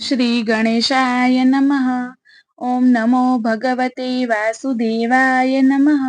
શ્રી ગણેશાય નમઃ ઓમ નમો ભગવતે વાસુદેવાય નમઃ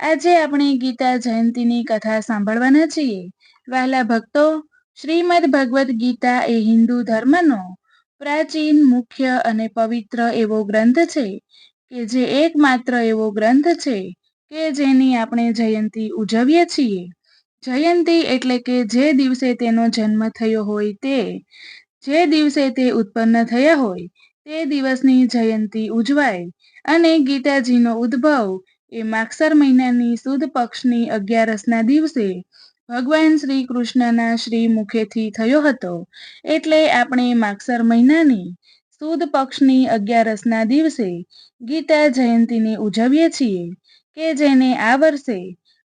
આજે આપણે ગીતા જયંતીની કથા સાંભળવાના છીએ। વહાલા ભક્તો, શ્રીમદ ભગવદ્ ગીતા એ હિન્દુ ધર્મનો પ્રાચીન, મુખ્ય અને પવિત્ર એવો ગ્રંથ છે કે જે એકમાત્ર એવો ગ્રંથ છે કે જેની આપણે જયંતી ઉજવીએ છીએ। જયંતી એટલે કે જે દિવસે તેનો જન્મ થયો હોય તે જે દિવસે તે ઉત્પન્ન થયા હોય, તે દિવસની જયંતી ઉજવાય અને ગીતાજીનો ઉદ્ભવ એ માગસર મહિનાની સુદ પક્ષની અગિયારસના દિવસે ભગવાન શ્રી કૃષ્ણના શ્રી મુખેથી થયો હતો. એટલે આપણે માગસર મહિનાની સુદ પક્ષની અગિયારસના દિવસે ગીતા જયંતીને ઉજવીએ છીએ કે જેને આ વર્ષે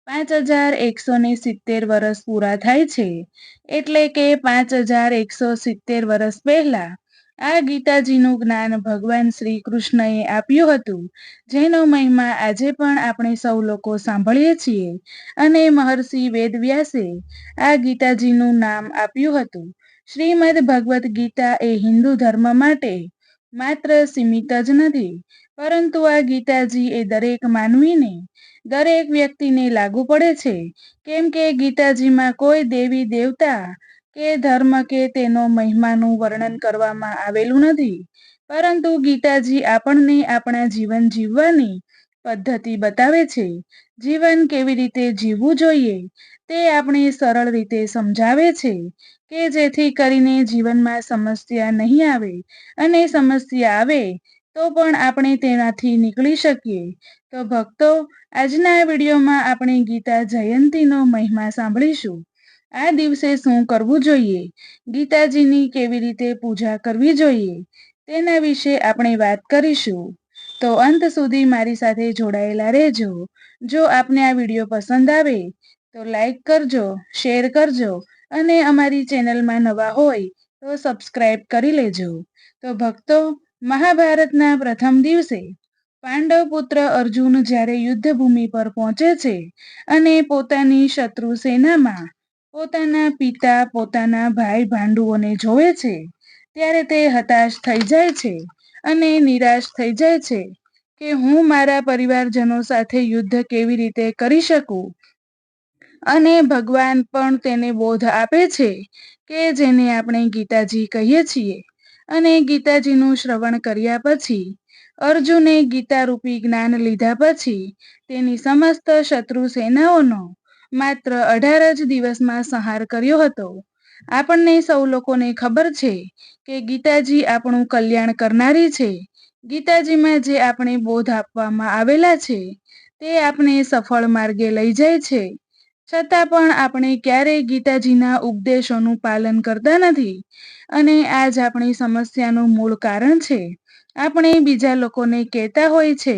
પાંચ હજાર એકસો ને સિત્તેર વર્ષ પૂરા થાય છે, એટલે કે પાંચ હજાર એકસો સિત્તેર વર્ષ પહેલા આ ગીતાજીનું જ્ઞાન ભગવાન શ્રી કૃષ્ણએ આપ્યું હતું, જેનો મહિમા આજે પણ આપણે સૌ લોકો સાંભળીએ છીએ અને મહર્ષિ વેદવ્યાસે આ ગીતાજીનું નામ આપ્યું હતું. શ્રીમદ ભગવદ્ ગીતા એ હિન્દુ ધર્મ માટે માત્ર સીમિત જ નથી, પરંતુ આ ગીતાજી એ દરેક માનવીને, દરેક વ્યક્તિને લાગુ પડે છે. કેમ કે ગીતાજીમાં કોઈ દેવી દેવતા કે ધર્મ કે તેનો મહિમાનું વર્ણન કરવામાં આવેલું નથી. પરંતુ ગીતાજી આપણને આપણા જીવન જીવવાની પદ્ધતિ બતાવે છે. જીવન કેવી રીતે જીવવું જોઈએ, તે આપણે સરળ રીતે સમજાવે છે. કે જેથી કરીને જીવનમાં સમસ્યા નહીં આવે અને સમસ્યા આવે, તો પણ આપણે તેનાથી નીકળી શકીએ. તો ભક્તો, આજના વિડીયોમાં આપણે ગીતા જયંતીનો મહિમા સાંભળીશું. આ દિવસે શું કરવું જોઈએ? ગીતાજીની કેવી રીતે પૂજા કરવી જોઈએ? તેના વિશે આપણે વાત કરીશું. તો અંત સુધી મારી સાથે જોડાયેલા રહેજો. જો આપને આ વીડિયો પસંદ આવે, તો લાઈક કરજો, શેર કરજો અને અમારી ચેનલમાં નવા હોય તો સબસ્ક્રાઈબ કરી લેજો. તો ભક્તો, મહાભારતના પ્રથમ દિવસે પાંડવ પુત્ર અર્જુન જ્યારે યુદ્ધભૂમિ પર પહોંચે છે અને પોતાની શત્રુ સેનામાં પોતાના પિતા, પોતાના ભાઈ ભાંડુઓને જોવે છે, ત્યારે તે હતાશ થઈ જાય છે અને નિરાશ થઈ જાય છે કે હું મારા પરિવારજનો સાથે યુદ્ધ કેવી રીતે કરી શકું? અને ભગવાન પણ તેને બોધ આપે છે કે જેને આપણે ગીતાજી કહીએ છીએ. અને ગીતાજીનું શ્રવણ કર્યા પછી, અર્જુને ગીતારૂપી જ્ઞાન લીધા પછી, તેની સમસ્ત શત્રુ સેનાઓનો માત્ર અઢાર જ દિવસમાં સંહાર કર્યો હતો. આપણને સૌ લોકોને ખબર છે કે ગીતાજી આપણું કલ્યાણ કરનારી છે. ગીતાજીમાં જે આપણે બોધ આપવામાં આવેલા છે, તે આપણે સફળ માર્ગે લઈ જાય છે. છતાં પણ આપણે ક્યારેય ગીતાજીના ઉપદેશોનું પાલન કરતા નથી. અને આ જ આપણી સમસ્યાનું મૂળ કારણ છે. આપણે બીજા લોકોને કહેતા હોય છે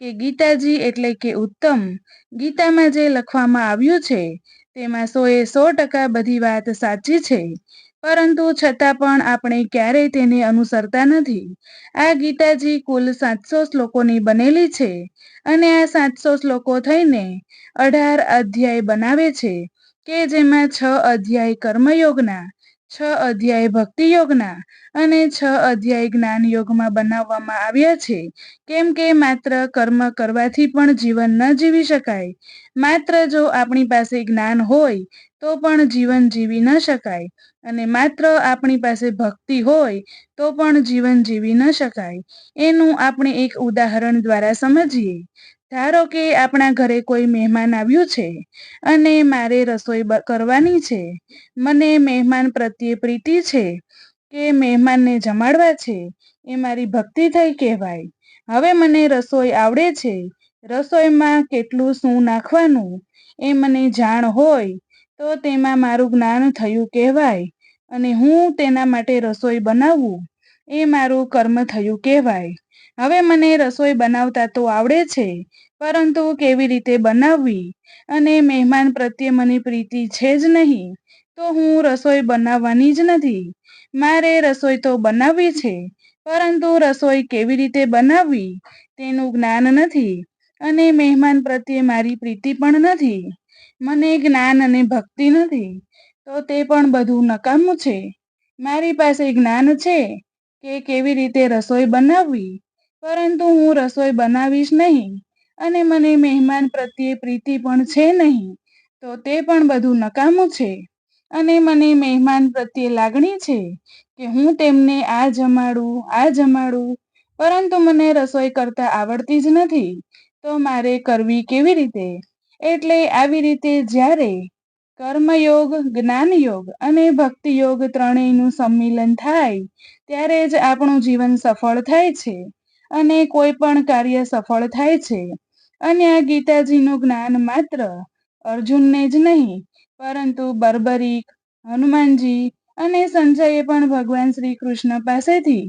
કે ગીતાજી એટલે કે ઉત્તમ. ગીતામાં જે લખવામાં આવ્યું છે, તેમાં સો એ સો ટકા બધી વાત સાચી છે. પરંતુ છતાં પણ આપણે ક્યારેય તેને અનુસરતા નથી. આ ગીતાજી કુલ સાતસો શ્લોકોની બનેલી છે અને આ સાતસો શ્લોકો થઈને અઢાર અધ્યાય બનાવે છે કે જેમાં છ અધ્યાય કર્મયોગના છ અધ્યાય ભક્તિ યોગના અને છ અધ્યાય જ્ઞાન યોગમાં બનાવવામાં આવ્યા છે. કેમ કે માત્ર કર્મ કરવાથી પણ જીવન ન જીવી શકાય. માત્ર જો આપણી પાસે જ્ઞાન હોય, તો પણ જીવન જીવી ન શકાય. અને માત્ર આપણી પાસે ભક્તિ હોય, તો પણ જીવન જીવી ન શકાય. એનું આપણે એક ઉદાહરણ દ્વારા સમજીએ. ધારો કે આપણા ઘરે કોઈ મહેમાન આવ્યું છે અને મારે રસોઈ કરવાની છે. મને મહેમાન પ્રત્યે પ્રીતિ છે કે મહેમાનને જમાડવા છે. એ મારી ભક્તિ થઈ કહેવાય. હવે મને રસોઈ આવડે છે. રસોઈમાં કેટલું શું નાખવાનું એ મને જાણ હોય તો તેમાં મારું જ્ઞાન થયું કહેવાય અને હું તેના માટે રસોઈ બનાવું એ મારું કર્મ થયું કહેવાય. હવે મને રસોઈ બનાવતા તો આવડે છે પરંતુ કેવી રીતે બનાવવી? અને મહેમાન પ્રત્યે મને પ્રીતિ છે જ નહીં, તો હું રસોઈ બનાવવાની જ નથી. મારે રસોઈ તો બનાવવી છે, પરંતુ રસોઈ કેવી રીતે બનાવવી? તેનું જ્ઞાન નથી, અને મહેમાન પ્રત્યે મારી પ્રીતિ પણ નથી. મને જ્ઞાન અને ભક્તિ નથી, તો તે પણ બધું નકામું છે. મારી પાસે જ્ઞાન છે કે કેવી રીતે રસોઈ બનાવવી, પરંતુ હું રસોઈ બનાવીશ નહીં. અને મને મહેમાન પ્રત્યે પ્રીતિ પણ છે નહીં, તો તે પણ બધું નકામું છે. અને મને મહેમાન પ્રત્યે લાગણી છે કે હું તેમને આ જમાડું આ જમાડું પરંતુ મને રસોઈ કરતા આવડતી જ નથી. તો મારે કરવી કેવી રીતે? એટલે આવી રીતે જ્યારે કર્મયોગ, જ્ઞાનયોગ અને ભક્તિયોગ ત્રણેયનું સંમિલન થાય, ત્યારે જ આપણું જીવન સફળ થાય છે. અને કોઈ પણ કાર્ય સફળ થાય છે. અને આ ગીતાજીનું જ્ઞાન માત્ર અર્જુનને જ નહીં, પરંતુ બર્બરીક હનુમાનજી અને સંજયે પણ ભગવાન શ્રી કૃષ્ણ પાસેથી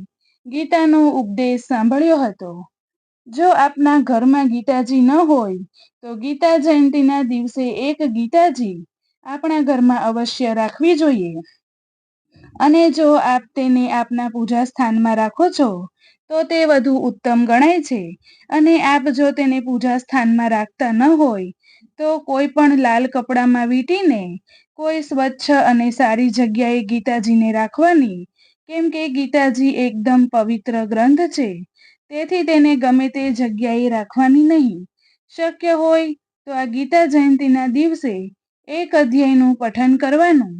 ગીતાનો ઉપદેશ સાંભળ્યો હતો. જો આપના ઘરમાં ગીતાજી ન હોય, તો ગીતા જયંતિના દિવસે એક ગીતાજી આપણા ઘરમાં અવશ્ય રાખવી જોઈએ. અને જો આપ તેને આપના પૂજા સ્થાનમાં રાખો છો, તો તે વધુ ઉત્તમ ગણાય છે. અને આપ જો તેને પૂજા સ્થાનમાં રાખતા ન હોય, તો કોઈ પણ લાલ કપડામાં વીંટીને, કોઈ સ્વચ્છ અને સારી જગ્યાએ ગીતાજીને રાખવાની, કેમ કે ગીતાજી એકદમ પવિત્ર ગ્રંથ છે. તેથી તેને ગમે તે જગ્યાએ રાખવાની નહીં. શક્ય હોય તો આ ગીતા જયંતિના દિવસે એક અધ્યાયનું પઠન કરવાનું,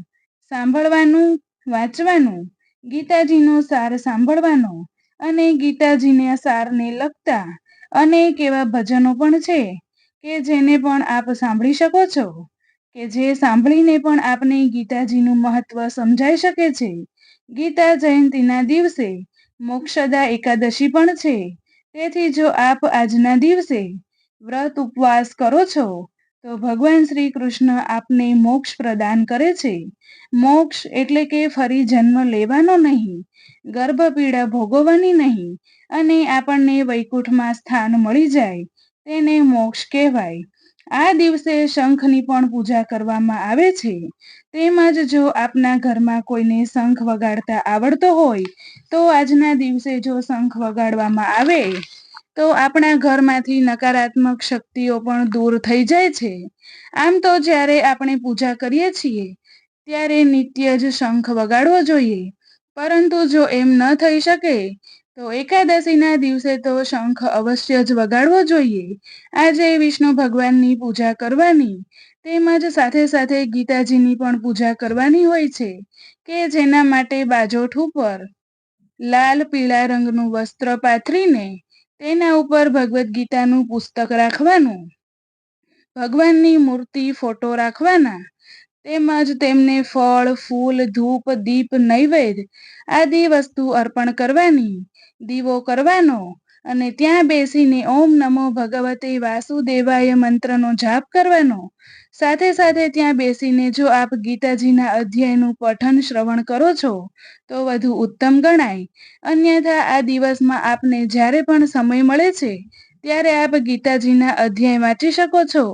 સાંભળવાનું વાંચવાનું, ગીતાજીનો સાર સાંભળવાનો અને ગીતાજીના સારને લગતા અનેક એવા ભજનો પણ છે કે જેને પણ આપ સાંભળી શકો છો, કે જે સાંભળીને પણ આપને ગીતાજીનું મહત્વ સમજાઈ શકે છે. ગીતા જયંતિના દિવસે મોક્ષદા એકાદશી પણ છે. તેથી જો આપ આજના દિવસે વ્રત ઉપવાસ કરો છો તો ભગવાન શ્રી કૃષ્ણ આપને મોક્ષ પ્રદાન કરે છે. મોક્ષ એટલે કે ફરી જન્મ લેવાનો નહીં ગર્ભ પીડા ભોગવવાની નહીં અને આપણને વૈકુંઠમાં સ્થાન મળી જાય, તેને મોક્ષ કહેવાય. આ દિવસે શંખની પણ પૂજા કરવામાં આવે છે. તેમજ જો આપના ઘરમાં કોઈને શંખ વગાડતા આવડતો હોય, તો આજના દિવસે જો શંખ વગાડવામાં આવે તો આપણા ઘરમાંથી નકારાત્મક શક્તિઓ પણ દૂર થઈ જાય છે. આમ તો જ્યારે આપણે પૂજા કરીએ છીએ, ત્યારે નિત્ય જ શંખ વગાડવો જોઈએ. પરંતુ જો એમ ન થઈ શકે, તો એકાદશીના દિવસે તો શંખ અવશ્ય જ વગાડવો જોઈએ. આજે વિષ્ણુ ભગવાનની પૂજા કરવાની, તેમજ સાથે સાથે ગીતાજીની પણ પૂજા કરવાની હોય છે, કે જેના માટે બાજોઠ ઉપર લાલ પીળા રંગનું વસ્ત્ર પાથરીને તેના ઉપર ભગવદ્ ગીતાનું પુસ્તક રાખવાનું, ભગવાનની મૂર્તિ ફોટો રાખવાના, તેમજ તેમને ફળ, ફૂલ, ધૂપ, દીપ નૈવેદ્ય આદિ વસ્તુ અર્પણ કરવાની, દીવો કરવાનો અને ત્યાં બેસીને ઓમ નમો ભગવતે વાસુદેવાય મંત્રનો જાપ કરવાનો. સાથે સાથે ત્યાં બેસીને જો આપ ગીતાજીના અધ્યાયનું પઠન શ્રવણ કરો છો, તો વધુ ઉત્તમ ગણાય. અન્યથા આ દિવસમાં આપને જ્યારે પણ સમય મળે છે, ત્યારે આપ ગીતાજીના અધ્યાય વાંચી શકો છો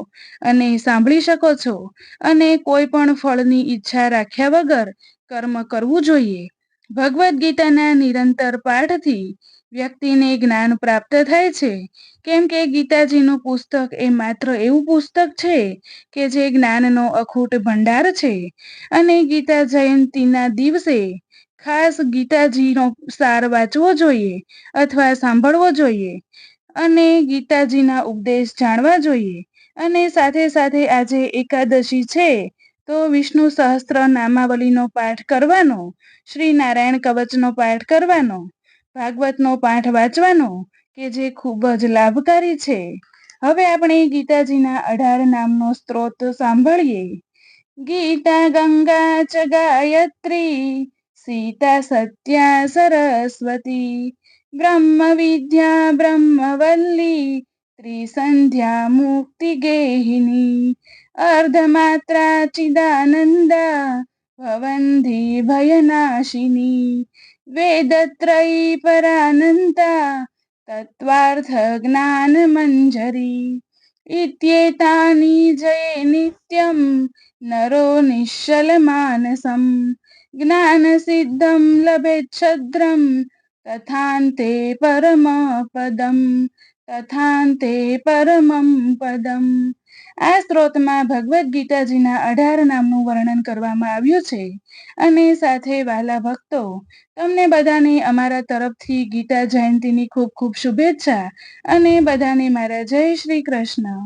અને સાંભળી શકો છો અને કોઈ પણ ફળની ઈચ્છા રાખ્યા વગર કર્મ કરવું જોઈએ. ભગવદ્ ગીતાના નિરંતર પાઠથી વ્યક્તિને જ્ઞાન પ્રાપ્ત થાય છે. કેમ કે ગીતાજીનું પુસ્તક એ માત્ર એવું પુસ્તક છે કે જે જ્ઞાનનો અખૂટ ભંડાર છે. અને ગીતા જયંતિના દિવસે ખાસ ગીતાજીનો સાર વાંચવો જોઈએ અથવા સાંભળવો જોઈએ અને ગીતાજીના ઉપદેશ જાણવા જોઈએ. અને સાથે સાથે આજે એકાદશી છે તો વિષ્ણુ સહસ્ત્ર નામાવલીનો પાઠ કરવાનો, શ્રી નારાયણ કવચનો પાઠ કરવાનો. ભાગવતનો પાઠ વાંચવાનો, કે જે ખૂબ જ લાભકારી છે. હવે આપણે ગીતાજીના અઢાર નામનો સ્ત્રોત સાંભળીએ. ગીતા ગંગા ચ ગાયત્રી, સીતા સત્યા સરસ્વતી, બ્રહ્મ વિદ્યા બ્રહ્મવલ્લી, ત્રિસંધ્યા મુક્તિ ગેહિની, અર્ધમાત્રા ચિદાનંદા ભવંધી ભયનાશિની वेदत्रयी परानन्ता तत्त्वार्थ ज्ञानमञ्जरी इत्येतानि जये नित्यं नरो निश्चलमानसं ज्ञानसिद्धं लभेच्छद्रं तथान्ते परमपदम्। તથાંતે પરમમ પદમ આ સ્ત્રોતમાં ભગવદ્ ગીતાજીના અઢાર નામનું વર્ણન કરવામાં આવ્યું છે અને સાથે વાલા ભક્તો, તમને બધાને અમારા તરફથી ગીતા જયંતીની ખૂબ ખૂબ શુભેચ્છા અને બધાને મારા જય શ્રી કૃષ્ણ.